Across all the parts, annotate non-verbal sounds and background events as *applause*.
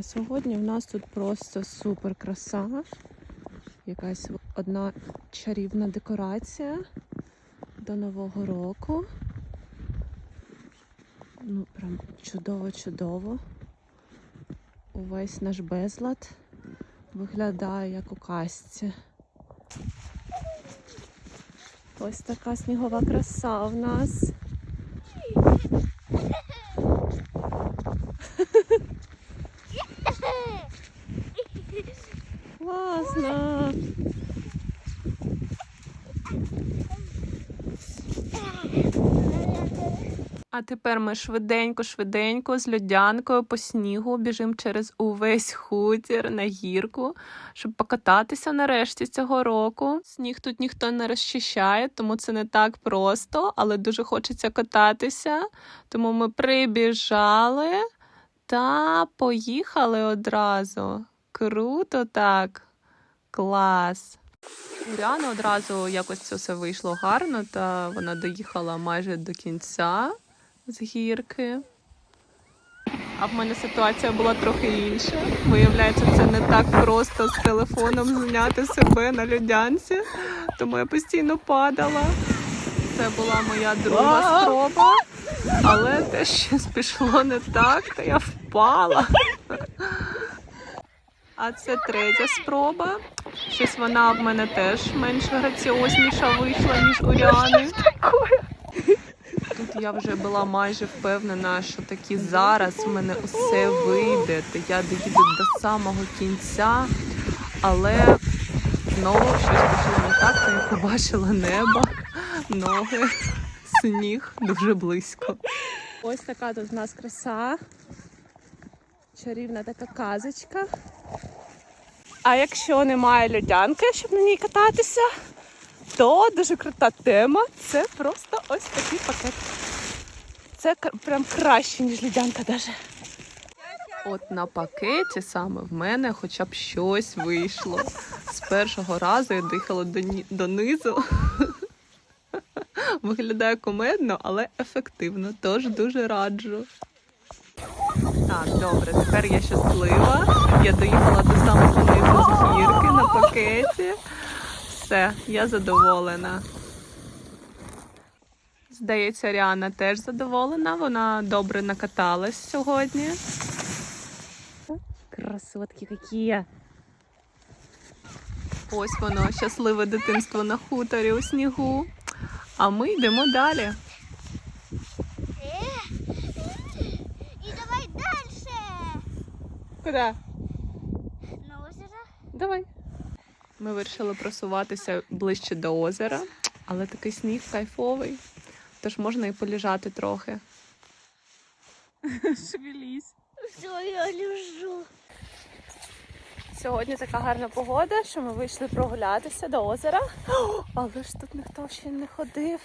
Сьогодні в нас тут просто супер краса. Якась одна чарівна декорація до Нового року. Ну, прям чудово-чудово. Увесь наш безлад виглядає як у казці. Ось така снігова краса в нас. А тепер ми швиденько-швиденько з льодянкою по снігу біжимо через увесь хутір на гірку, щоб покататися нарешті цього року. Сніг тут ніхто не розчищає, тому це не так просто, але дуже хочеться кататися. Тому ми прибіжали та поїхали одразу. Круто так. Клас. У Ріани одразу якось це все вийшло гарно, та вона доїхала майже до кінця з гірки. А в мене ситуація була трохи інша. Виявляється, це не так просто з телефоном зняти себе на льодянці, тому я постійно падала. Це була моя друга спроба, але те щось пішло не так, та я впала. А це третя спроба. Щось вона в мене теж менш граціозніша вийшла, ніж у Ріани. Тут я вже була майже впевнена, що таки зараз в мене усе вийде, то я доїду до самого кінця, але знову щось пішло не так, та я побачила небо, ноги, сніг дуже близько. Ось така тут в нас краса. Чарівна така казочка. А якщо немає льодянки, щоб на ній кататися, то дуже крута тема. Це просто ось такий пакет. Це прям краще, ніж льодянка даже. От на пакеті саме в мене хоча б щось вийшло. З першого разу я дихала донизу. *laughs* Виглядає комедно, але ефективно, тож дуже раджу. Так, добре, тепер я щаслива. Я доїхала до самого низу з гірки на пакеті. Все, я задоволена. Здається, Ріана теж задоволена. Вона добре накаталась сьогодні. Красотки які. Ось воно, щасливе дитинство на хуторі у снігу. А ми йдемо далі. И давай дальше. Куди? На озеро. Давай. Ми вирішили просуватися ближче до озера, але такий сніг кайфовий, тож можна і поліжати трохи. *laughs* Шевелись. Все, я лежу. Сьогодні така гарна погода, що ми вийшли прогулятися до озера. О, *gasps* але ж тут ніхто ще не ходив.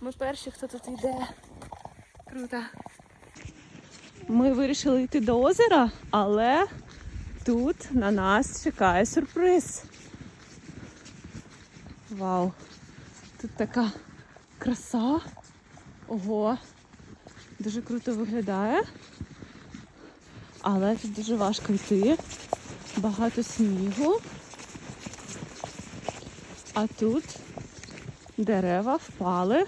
Ми перші, хто тут йде. Круто. Ми вирішили йти до озера, але тут на нас чекає сюрприз. Вау! Тут така краса. Ого! Дуже круто виглядає. Але тут дуже важко йти. Багато снігу. А тут дерева впали.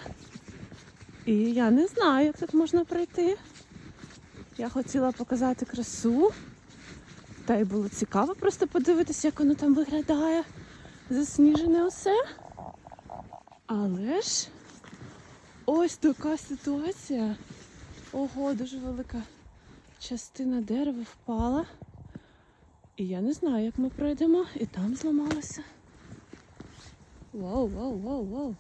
І я не знаю, як тут можна пройти. Я хотіла показати красу. Та й було цікаво просто подивитися, як воно там виглядає. Засніжене усе. Але ж ось така ситуація. Ого, дуже велика частина дерева впала. І я не знаю, як ми пройдемо, і там зламалося. Вау, вау, вау, вау.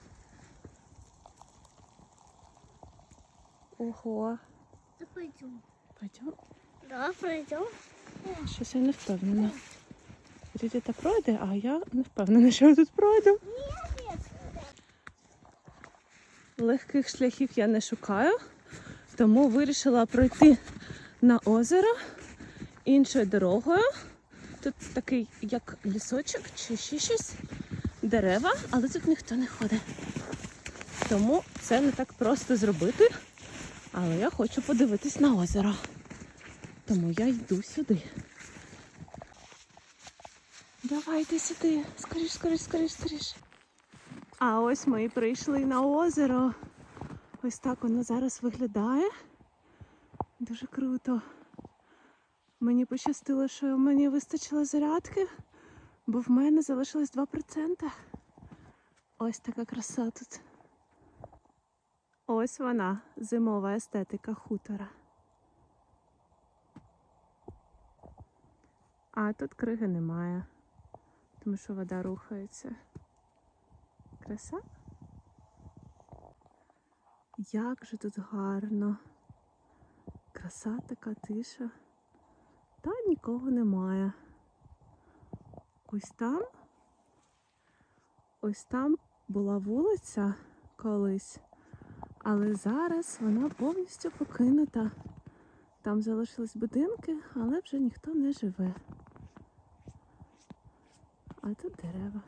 Ого. Да пойдем. Пойдем. Да, пройдем. Щось я не впевнена. Рідіта пройде, а я не впевнена, що я тут пройду. Нет. Легких шляхів я не шукаю, тому вирішила пройти на озеро іншою дорогою. Тут такий як лісочок чи ще щось, дерева, але тут ніхто не ходить. Тому це не так просто зробити. Але я хочу подивитись на озеро. Тому я йду сюди. Давайте сюди. Скоріш, скоріш, скоріш, скоріш. А ось ми і прийшли на озеро. Ось так воно зараз виглядає. Дуже круто. Мені пощастило, що мені вистачило зарядки, бо в мене залишилось 2%. Ось така краса тут. Ось вона, зимова естетика хутора. А тут криги немає, тому що вода рухається. Краса? Як же тут гарно. Краса така тиша. Та нікого немає. Ось там. Ось там була вулиця колись, але зараз вона повністю покинута. Там залишились будинки, але вже ніхто не живе. А тут дерева.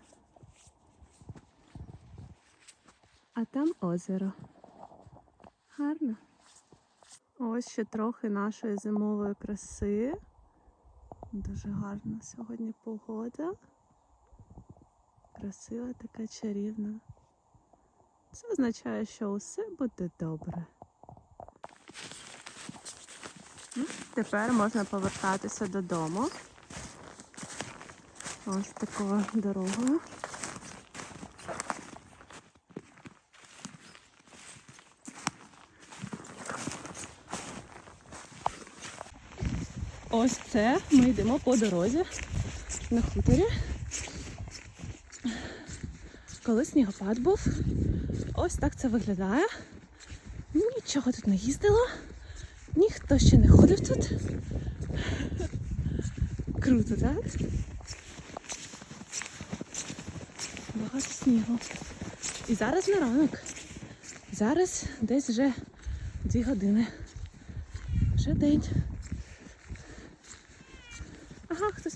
А там озеро. Гарно. Ось ще трохи нашої зимової краси. Дуже гарна сьогодні погода. Красива така чарівна. Це означає, що усе буде добре. Ну, Тепер можна повертатися додому. Ось такою дорогою. Ось це ми йдемо по дорозі на хуторі. Коли снігопад був, ось так це виглядає. Нічого тут не їздило, ніхто ще не ходив тут. Круто, так? Багато снігу. І зараз не ранок. Зараз десь вже дві години. Вже день.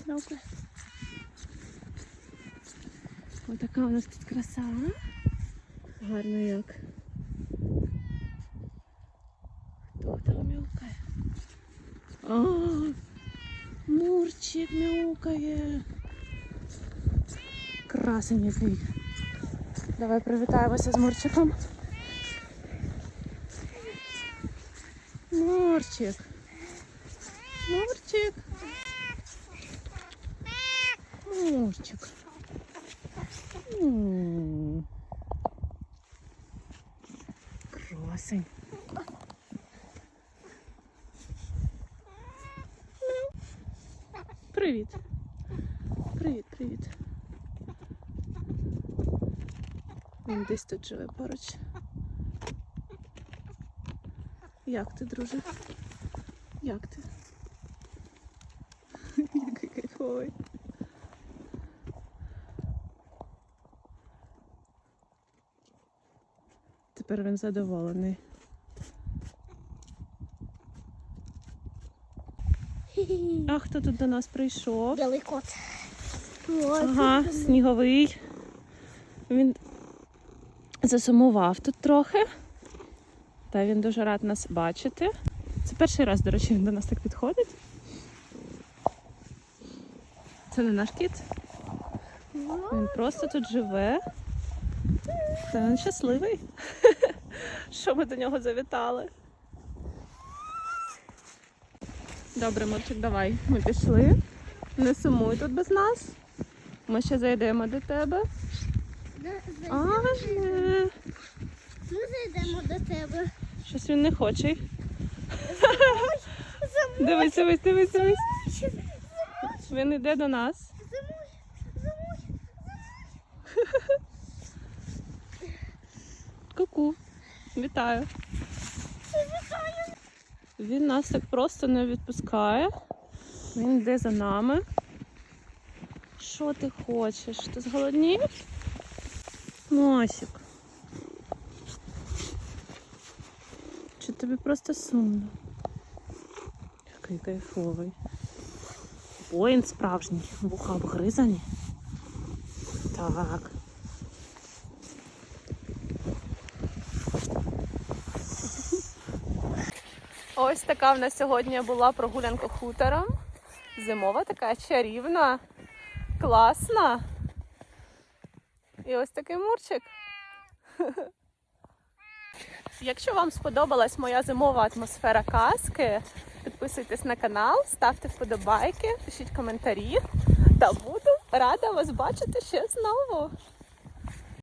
Ага, хтось м'явкає. Ось така у нас тут краса. Гарно як. Хто там м'явкає? А, Мурчик мяукає. Красень який. Давай привітаємося з Мурчиком. Мурчик. Мурчик. Мурчик. М. Красень. Привіт. Привіт, привіт. Він десь тут живе поруч. Як ти, друже? Як ти? *laughs* Який кайфовий. Тепер він задоволений. А хто тут до нас прийшов? Белый кот. Ага, сніговий. Він засумував тут трохи. Та він дуже рад нас бачити. Це перший раз, до речі, він до нас так підходить. Це не наш кіт. Він просто тут живе. Та він щасливий, *laughs* що ми до нього завітали. Добре, Мурчик, давай. Ми пішли. Не сумуй тут без нас. Ми ще зайдемо до тебе. А. Ми зайдемо до тебе. Щось він не хоче. *laughs* Дивись, дивись, дивись, дивись. Він йде до нас. Ку-ку. Вітаю. Він нас так просто не відпускає. Він йде за нами. Що ти хочеш? Ти зголоднів? Мосік. Чи тобі просто сумно? Який кайфовий. Воїн справжній, вуха обгризані. Так. Ось така в нас сьогодні була прогулянка хутором. Зимова така чарівна, класна. І ось такий мурчик. *laughs* Якщо вам сподобалась моя зимова атмосфера казки, підписуйтесь на канал, ставте вподобайки, пишіть коментарі. Та буду рада вас бачити ще знову.